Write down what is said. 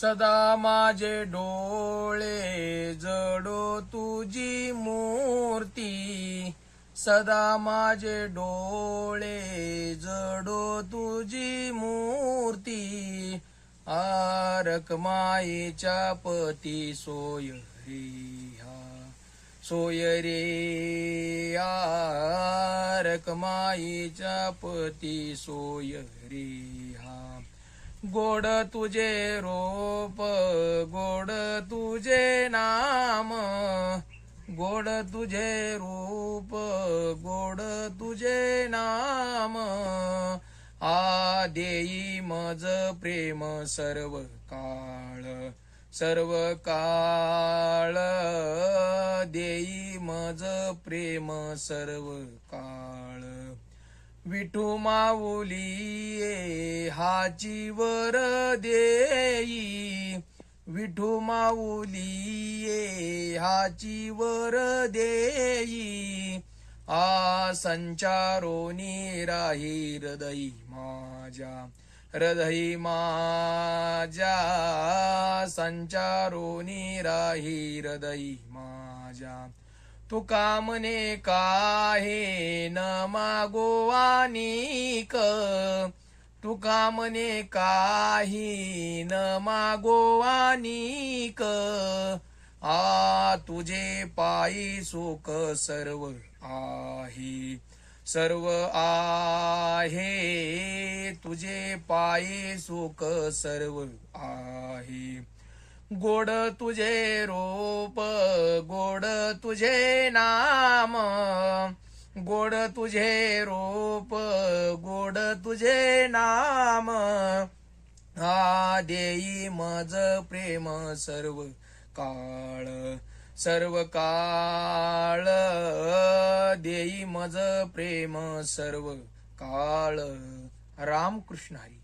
सदा माझे डोळे जडो तुझी मूर्ती. सदा माझे डोळे जडो तुझी मूर्ती. आरक मायेच्या पती सोय रे सोय रे आरक मायेच्या पती सोय रे हा. गोड तुझे रोप गोड तुझे नाम गोड तुझे रूप गोड तुझे नाम. आ देई मज प्रेम सर्व काळ सर्व काळ. देई मज प्रेम सर्व काळ. विठू माऊली ये हाची वर देई. विठू माऊली ये हाची वर देई. आ संचारोनी राही हृदयी माझ्या हृदयी माझ्या. संचारोनी राही हृदयी माझ्या. तुका म्हणे काहे न मागोवानीक तुका म्हणे काही न मागोवानीक आ तुझे पायी सुख सर्व आहे. सर्व आहे. तुझे पायी सुख सर्व आहे. गोड तुझे रूप गोड तुझे नाम गोड तुझे रूप गोड तुझे नाम. हा देई मज प्रेम सर्व काळ सर्व काळ. देई मज प्रेम सर्व काळ. रामकृष्ण हरी.